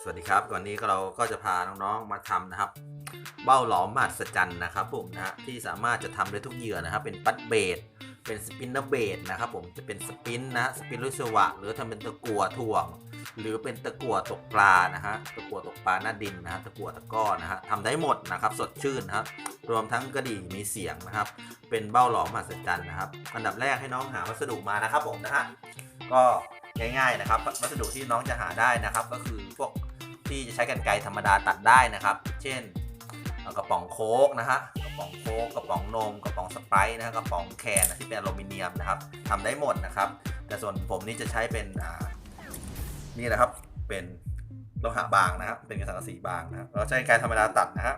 สวัสดีครับก่อนนี้ก็เราก็จะพาน้องๆมาทำนะครับ เบ้าหลอมมหัศจรรย์นะครับผมนะฮะที่สามารถจะทำได้ทุกเหยื่อนะครับ เป็นปัดเบดเป็นสปินเนอร์เบดนะครับผมจะเป็นสปินนะสปินลูกสวะ หรือทำเป็นตะกั่วถ่วง หรือเป็นตะกั่วตกปลานะฮะตะกั่วตกปลาหน้าดินนะฮะตะกั่วตะก้อนะฮะทำได้หมดนะครับ สดชื่นนะครับรวมทั้งกระดี่มีเสียงนะครับ เป็นเบ้าหลอมมหัศจรรย์นะครับ อันดับแรกให้น้องหาวัสดุมานะครับผมนะฮะก็ ง่ายๆนะครับ วัสดุที่น้องจะหาได้นะครับ ก็คือพวกที่จะใช้กันไกรธรรมดาตัดได้นะครับ เช่นกระป๋องโค้กนะฮะกระป๋องโค้กกระป๋องนมกระป๋องสไปร์นะฮะกระป๋องแคนนที่เป็นอลูมิเนียมนะครับทำได้หมดนะครับ แต่ส่วนผมนี่จะใช้เป็นนี่นะครับเป็นโลหะบางนะครับเป็นกระสังกะสีบางนะครับเราใช้การธรรมดาตัดนะฮะ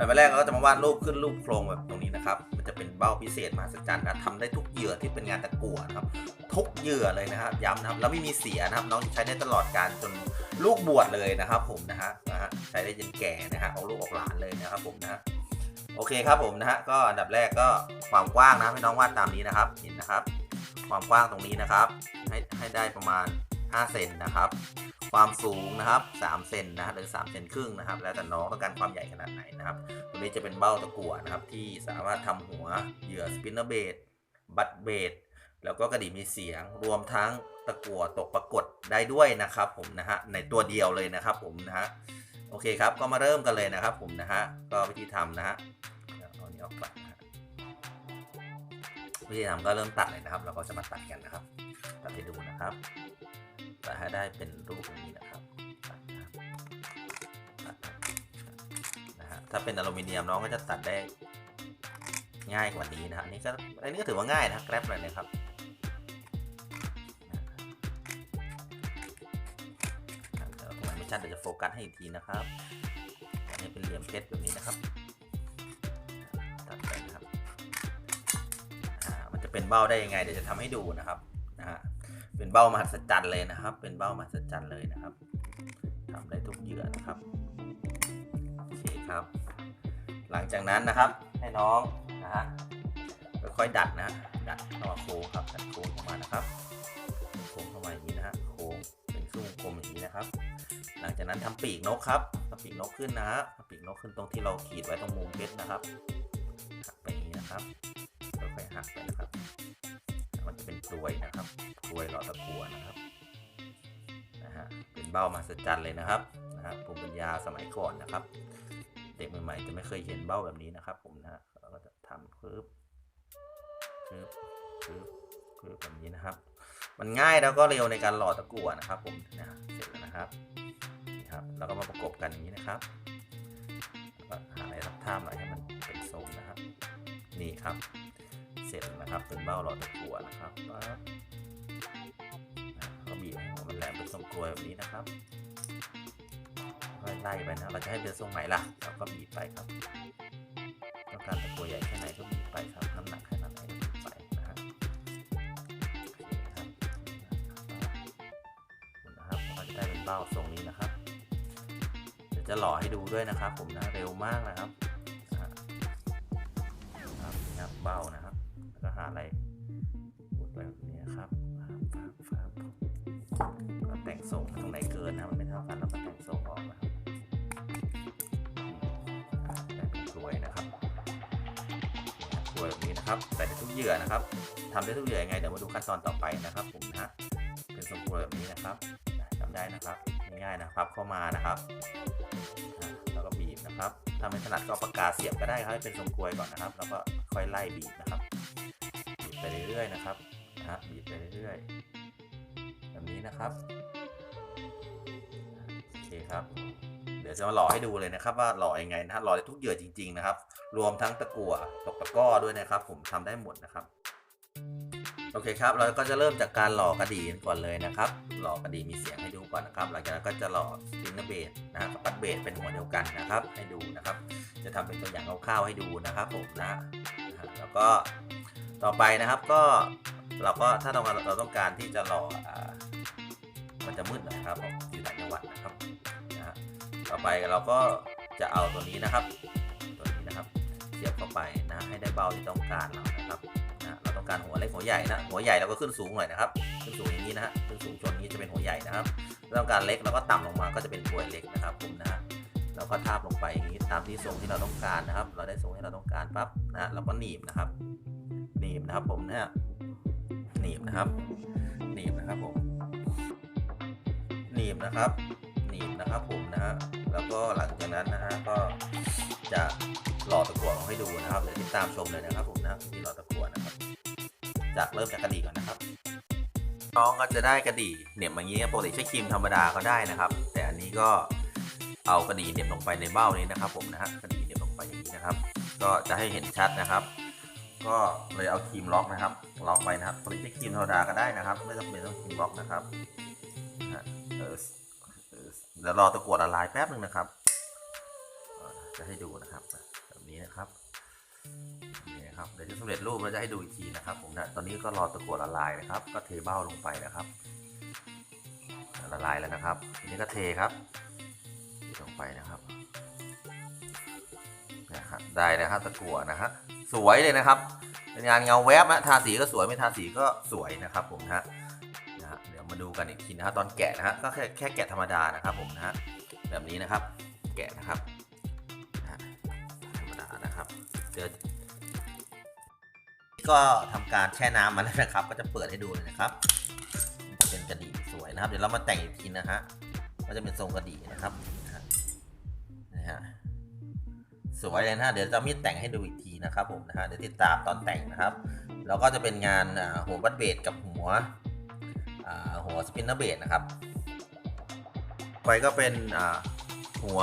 อันแรกเราก็จะมาวาดรูปขึ้นรูปโครงแบบตรงนี้นะครับ มันจะเป็นเบ้าพิเศษมหัศจรรย์นะทำได้ทุกเหยื่อที่เป็นงานตะกั่วครับ ทุกเหยื่อเลยนะครับ ย้ำนะครับ แล้วไม่มีเสียนะครับ น้องใช้ได้ตลอดการจนลูกบวชเลยนะครับผมนะฮะนะฮะใช้ได้จนแก่นะฮะเอาลูกออกหลานเลยนะครับผมนะฮะโอเคครับผมนะฮะก็อันดับแรกก็ความกว้างนะให้น้องวาดตามนี้นะครับเห็นนะครับ ความกว้างตรงนี้นะครับ ให้ให้ได้ประมาณ5เซนนะครับ ความสูงนะครับ3เซนนะฮะหรือ3เซนครึ่งนะครับ แล้วแต่น้องต้องการความใหญ่ขนาดไหนนะครับตรงนี้จะเป็นเบ้าตะกั่วนะครับ ที่สามารถทำหัวเหยื่อสปินเนอร์เบดบัตเบดแล้วก็กระดิ่งมีเสียงรวมทั้งตะกั่วตกปรากฏได้ด้วยนะครับ ผมนะฮะในตัวเดียวเลยนะครับ ผมนะฮะโอเคครับก็มาเริ่มกันเลยนะครับ ผมนะฮะก็วิธีทำนะฮะเอาอันนี้ออกก่อนนะฮะ วิธีทำก็เริ่มตัดเลยนะครับ เราก็จะมาตัดกันนะครับ ตัดให้ดูนะครับตัดให้ได้เป็นรูปนี้นะครับนะฮะถ้าเป็นอลูมิเนียมน้องก็จะตัดได้ง่ายกว่านี้นะครับนี่ก็อันนี้ก็ถือว่าง่ายนะครับแกร็บเลยนะครับเดี๋ยวตรงไหนไม่ชัดเดี๋ยวจะโฟกัสให้อีกทีนะครับอันนี้เป็นเหลี่ยมเพชรแบบนี้นะครับ จะเป็นเบ้าได้ยังไงเดี๋ยวจะทำให้ดูนะครับนะฮะเป็นเบ้ามหัศจรรย์เลยนะครับ เป็นเบ้ามหัศจรรย์เลยนะครับทำได้ทุกเหยื่อนะครับโอเคครับ หลังจากนั้นนะครับให้น้องนะฮะค่อยๆดัดนะดัดเข้ามาโค้งครับดัดโค้งเข้ามานะครับโค้งเข้ามาอย่างนี้นะฮะโค้งเป็นครึ่งวงกลมอย่างนี้นะครับ หลังจากนั้นทำปีกนกครับทำปีกนกขึ้นนะฮะทำปีกนกขึ้นตรงที่เราขีดไว้ตรงมุมเพชรนะครับไปอย่างนี้นะครับ หักนะครับมันจะเป็นกลวยนะครับกลวยหลอดตะกัวนะครับนะฮะเป็นเบ้ามหัศจรรย์เลยนะครับนะฮะภูมิปัญญาสมัยก่อนนะครับ เด็กใหม่ๆจะไม่เคยเห็นเบ้าแบบนี้นะครับ ผมนะฮะเราก็จะทำคืบคืบคืบคืบแบบนี้นะครับ มันง่ายแล้วก็เร็วในการหล่อตะกั่วนะครับ ผมนะเสร็จแล้วนะครับนี่ครับแล้วก็มาประกบกันอย่างนี้นะครับก็หาอะไรทับท่ามหน่อยให้มันเป็นทรงนะครับ นี่ครับ เสร็จแล้วนะครับเป็นเบ้าหล่อตะกั่วนะครับปั๊บก็บีบให้มันแหลมเป็นทรงกลวยแบบนี้นะครับค่อยไล่ไปนะเราจะให้เป็นทรงไหนล่ะเราก็บีบไปครับต้องการตะกัวใหญ่แค่ไหนก็บีบไปครับน้ำหนักแค่นั้นเองบีบไปนะฮะโอเคครับนะครับก็จะได้เป็นเบ้าทรงนี้นะครับ เดี๋ยวจะหล่อให้ดูด้วยนะครับ ผมนะเร็วมากนะครับนะครับเบ้านะ ครับแล้วก็หาอะไรอุดไว้แบบนี้ครับฟาบฟาบฟาบก็แต่งทรงตรงไหนเกินนะมันไม่เท่ากันเราก็แต่งทรงออกนะครับได้เป็นกลวยนะครับกลวยแบบนี้นะครับใส่ทุกเหยื่อนะครับทำได้ทุกเหยื่อยังไงเดี๋ยวมาดูขั้นตอนต่อไปนะครับผมนะเป็นทรงกลวยแบบนี้นะครับจำได้นะครับง่ายๆนะครับเข้ามานะครับแล้วก็บีบนะครับถ้าไม่ถนัดก็ปากกาเสียบก็ได้ครับให้เป็นทรงกลวยก่อนนะครับ แล้วก็ค่อยไล่บีบนะครับ ไปเรื่อยๆนะครับนะฮะบีบไปเรื่อยๆแบบนี้นะครับโอเคครับ เดี๋ยวจะมาหล่อให้ดูเลยนะครับ ว่าหล่อยังไงนะหล่อได้ทุกเหยื่อจริง ๆ นะครับ รวมทั้งตะกั่วตกตะก้อด้วยนะครับ ผมทำได้หมดนะครับโอเคครับ เราก็จะเริ่มจากการหล่อกระดี่ก่อนเลยนะครับ หล่อกระดี่มีเสียงให้ดูก่อนนะครับ หลังจากนั้นก็จะหล่อสปินเนเบดนะฮะกับปัดเบดเป็นหัวเดียวกันนะครับ ให้ดูนะครับ จะทำเป็นตัวอย่างคร่าวๆให้ดูนะครับผมนะ แล้วก็ ต่อไปนะครับก็เราก็ถ้าเราเราต้องการที่จะหล่ออมันจะมืดหน่อยครับอยู่ต่างจังหวัดนะครับนะฮะต่อไปเราก็จะเอาตัวนี้นะครับ ตัวนี้นะครับเสียบเข้าไปนะให้ได้เบาที่ต้องการเรานะครับนะเราต้องการหัวเล็กหัวใหญ่นะหัวใหญ่เราก็ขึ้นสูงหน่อยนะครับ ขึ้นสูงอย่างนี้นะฮะขึ้นสูงชนนี้จะเป็นหัวใหญ่นะครับเราต้องการเล็กเราก็ต่ำลงมาก็จะเป็นกลวเล็กนะครับผมนะฮะเราก็ทาบลงไปอย่างนี้ตามที่ทรงที่เราต้องการนะครับ เราได้ทรงที่เราต้องการปั๊บนะฮะเราก็หนีบนะครับ หนีบนะครับผมนะฮะหนีบนะครับ หนีบนะครับผม หนีบนะครับ หนีบนะครับผมนะฮะแล้วก็หลังจากนั้นนะฮะก็จะหล่อตะกั่วลงให้ดูนะครับเดี๋ยวติดตามชมเลยนะครับผมนะที่หล่อตะกั่วนะครับจากเริ่มจากกระดี่ก่อนนะครับน้องก็จะได้กระดี่เหน็บอย่างนี้ปกติใช้ครีมธรรมดาก็ได้นะครับ แต่อันนี้ก็เอากระดี่เหน็บลงไปในเบ้านี้นะครับ ผมนะฮะกระดี่เหน็บลงไปอย่างนี้นะครับ ก็จะให้เห็นชัดนะครับ ก็เลยเอาครีมล็อกนะครับล็อกไปนะครับปกติใช้ครีมธรรมดาก็ได้นะครับ ไม่จำเป็นต้องครีมล็อกนะครับเดี๋ยวรอตะกั่วละลายแป๊บนึงนะครับ จะให้ดูนะครับแบบนี้นะครับนี่นะครับเดี๋ยวจะสำเร็จรูปแล้วจะให้ดูอีกทีนะครับผมนะตอนนี้ก็รอตะกั่วละลายนะครับ ก็เทเบ้าลงไปนะครับ ละลายแล้วนะครับทีนี้ก็เทครับเทลงไปนะครับนะครับได้นะครับตะกั่วนะฮะ สวยเลยนะครับ เป็นงานเงาแวบนะทาสีก็สวยไม่ทาสีก็สวยนะครับผมนะฮะเดี๋ยวมาดูกันอีกทีนะฮะตอนแกะนะฮะก็แค่แค่แกะธรรมดานะครับผมนะฮะแบบนี้นะครับ แกะนะครับธรรมดานะครับเดี๋ยวก็ทำการแช่น้ำมาแล้วนะครับ ก็จะเปิดให้ดูเลยนะครับเป็นกระดี่สวยนะครับ เดี๋ยวเรามาแต่งอีกทีนะฮะก็จะเป็นทรงกระดี่นะครับ สวยเลยนะฮะเดี๋ยวจะมีดแต่งให้ดูอีกทีนะครับผมนะฮะเดี๋ยวติดตามตอนแต่งนะครับ แล้วก็จะเป็นงานหัวบัตเบดกับหัวหัวสปินเนอร์เบดนะครับไปก็เป็นหัว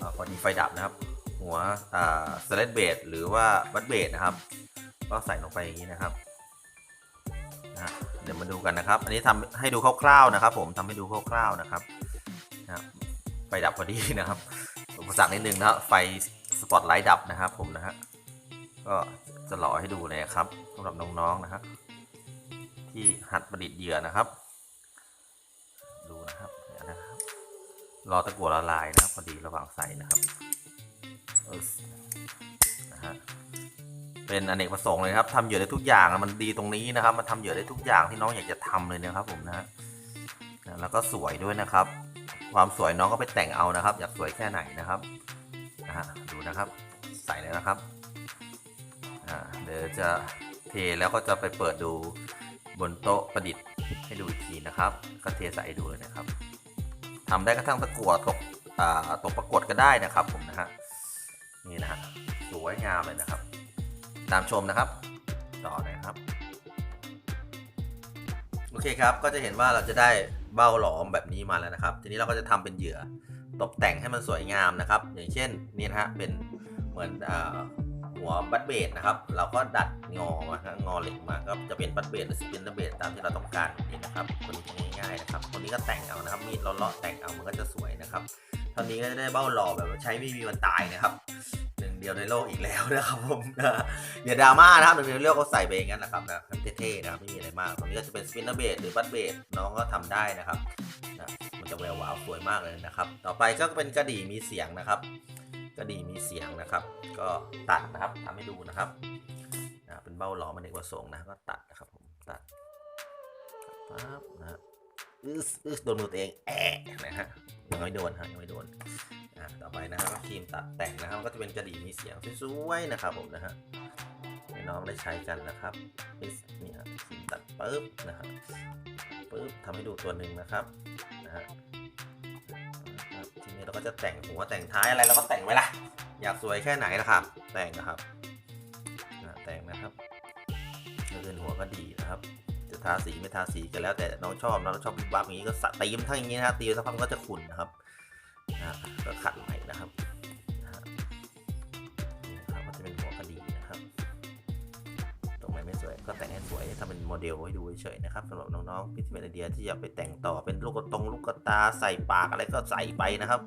อพอดีไฟดับนะครับ หัวสเลดเบดหรือว่าบัตเบดนะครับ ก็ใส่ลงไปอย่างนี้นะครับนะเดี๋ยวมาดูกันนะครับ อันนี้ทำให้ดูคร่าวๆนะครับ ผมทำให้ดูคร่าวๆนะครับนะไฟดับพอดีนะครับ อุปสรรคนิดนึงนะครับไฟสปอตไลท์ดับนะครับผมนะฮะก็จะหล่อให้ดูเลยครับสำหรับน้องๆนะครับที่หัดประดิษฐ์เหยื่อนะครับ ดูนะครับเนี่ยนะครับ รอตะกั่วละลายนะครับพอดีระหว่างใส่นะครับนะฮะเป็นอเนกประสงค์เลยครับทำเหยื่อได้ทุกอย่างมันดีตรงนี้นะครับ มันทำเหยื่อได้ทุกอย่างที่น้องอยากจะทำเลยนะครับผมนะฮะนะแล้วก็สวยด้วยนะครับ ความสวยน้องก็ไปแต่งเอานะครับ อยากสวยแค่ไหนนะครับนะฮะดูนะครับใส่เลยนะครับอ่าเดี๋ยวจะเทแล้วก็จะไปเปิดดูบนโต๊ะประดิษฐ์ให้ดูอีกทีนะครับ ก็เทใส่ดูเลยนะครับทำได้กระทั่งตะกั่วตกอ่าตกประกวดก็ได้นะครับผมนะฮะนี่นะฮะสวยงามเลยนะครับ ตามชมนะครับ ต่อเลยครับ โอเคครับก็จะเห็นว่าเราจะได้ เบ้าหลอมแบบนี้มาแล้วนะครับ ทีนี้เราก็จะทำเป็นเหยื่อตกแต่งให้มันสวยงามนะครับ อย่างเช่นนี่นะฮะเป็นเหมือนอหัวบัตเบดนะครับ เราก็ดัดงอมางอเหล็กมาก็จะเป็นบัตเบดหรือสปินเบดตามที่เราต้องการนี่นะครับตัวนี้ง่ายๆนะครับตัวนี้ก็แต่งเอานะครับมีดเลาะๆแต่งเอามันก็จะสวยนะครับตอนนี้ก็จะได้เบ้าหล่อแบบใช้ไม่มีวันตายนะครับ เดียวในโลกอีกแล้วนะครับผมอย่าดราม่านะครับหนึ่งเดียวในโลกเขาใส่ไปอย่างนั้นนะครับนะเท่ๆนะไม่มีอะไรมากตรงนี้ก็จะเป็นสปินเนอร์เบดหรือบัตเบดน้องก็ทำได้นะครับนะมันจะแวววาวสวยมากเลยนะครับ ต่อไปก็เป็นกระดี่มีเสียงนะครับ กระดี่มีเสียงนะครับ ก็ตัดนะครับทำให้ดูนะครับนะเป็นเบ้าหลอมมันเอกประสงค์นะก็ตัดนะครับผมตัดปั๊บนะอึสอึสโดนมือตัวเองแอะนะฮะ ยังไม่โดนฮะยังไม่โดนอะต่อไปนะครับก็ครีมตัดแต่งนะครับก็จะเป็นกระดี่มีเสียงสวยๆนะครับผมนะฮะให้น้องได้ใช้กันนะครับนี่ฮะครีมตัดปุ๊บนะฮะปุ๊บทำให้ดูตัวหนึ่งนะครับนะฮะทีนี้เราก็จะแต่งหัวแต่งท้ายอะไรเราก็แต่งไว้ละอยากสวยแค่ไหนนะครับ แต่งนะครับแต่งนะครับเลื่อนหัวก็ดีนะครับ จะทาสีไม่ทาสีก็แล้วแต่น้องชอบนะเราชอบวิบวับอย่างนี้ก็สตีมทั้งอย่างนี้นะตีสักพักก็จะขุ่นนะครับนะก็ขัดใหม่นะครับนะครับก็จะเป็นหัวกระดิ่งนะครับ ตรงไหนไม่สวยก็แต่งให้สวยทำเป็นโมเดลให้ดูเฉยๆนะครับสำหรับน้องๆที่เป็นไอเดียที่อยากไปแต่งต่อเป็นลูกกระตรงลูกกระตาใส่ปากอะไรก็ใส่ไปนะครับ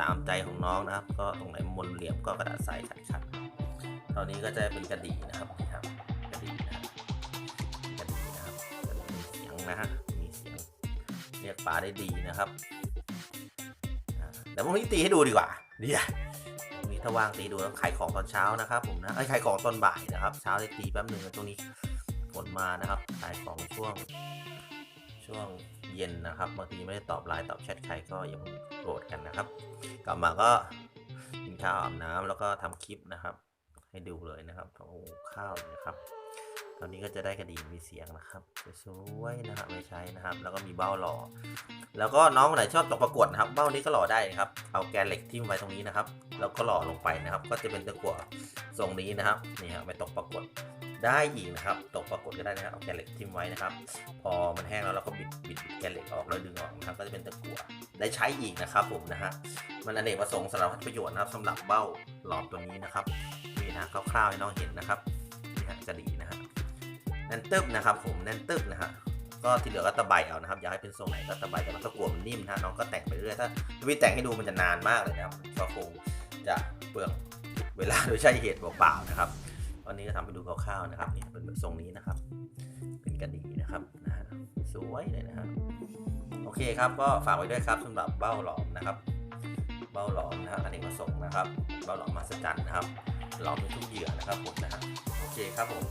ตามใจของน้องนะครับ ก็ตรงไหนมนเหลี่ยมก็กระดาษใส่ขัดๆตอนนี้ก็จะเป็นกระดิ่งนะครับนี่ครับ ปลาได้ดีนะครับอ่าเดี๋ยวพรุ่งนี้ตีให้ดูดีกว่าเดี๋ยววันนี้ถ้าว่างตีดูแล้วขายของตอนเช้านะครับ ผมนะไอ้ขายของตอนบ่ายนะครับ เช้าได้ตีแป๊บหนึ่งตรงนี้ฝนมานะครับขายของช่วง ช่วงเย็นนะครับบางทีไม่ได้ตอบไลน์ตอบแชทใครก็อย่าเพิ่งโกรธกันนะครับ กลับมาก็กินข้าวอาบน้ำแล้วก็ทำคลิปนะครับ ให้ดูเลยนะครับโอ้ข้าวนะครับตอนนี้ก็จะได้กระดิ่งมีเสียงนะครับสวยๆนะครับไม่ใช้นะครับ แล้วก็มีเบ้าหล่อ แล้วก็น้องคนไหนชอบตกประกวดนะครับ เบ้านี้ก็หล่อได้นะครับ เอาแกนเหล็กทิ่มไว้ตรงนี้นะครับ แล้วก็หล่อลงไปนะครับ ก็จะเป็นตะกั่วทรงนี้นะครับนี่ครับไปตกประกวดได้อีกนะครับ ตกประกวดก็ได้นะครับเอาแกนเหล็กทิ่มไว้นะครับ พอมันแห้งแล้วเราก็บิดบิดแกนเหล็กออกแล้วดึงออกนะครับ ก็จะเป็นตะกั่วได้ใช้อีกนะครับผมนะฮะมันอเนกประสงค์สำหรับประโยชน์นะครับสำหรับเบ้าหลอมตัวนี้นะครับ นะคร่าวๆให้น้องเห็นนะครับนี่ฮะจะดีนะฮะแน่นตึบนะครับ ผมแน่นตึบนะฮะก็ที่เหลือก็ตะไบเอานะครับอยากให้เป็นทรงไหนก็ตะไบแต่มันก็กลัวมันนิ่มนะฮะน้องก็แต่งไปเรื่อยถ้าวิแต่งให้ดูมันจะนานมากเลยนะครับก็คงจะเปลืองเวลาโดยใช้เหตุเปล่าๆนะครับวันนี้ก็ทำให้ดูคร่าวๆนะครับนี่เป็นแบบทรงนี้นะครับ เป็นกระดีนะครับนะฮะสวยเลยนะฮะโอเคครับก็ฝากไว้ด้วยครับสำหรับเบ้าหลอมนะครับ เบ้าหลอมนะฮะอเนกประส่งนะครับ เบ้าหลอมมหัศจรรย์นะครับ หลอมในทุกเหยื่อนะครับผมนะฮะโอเคครับผม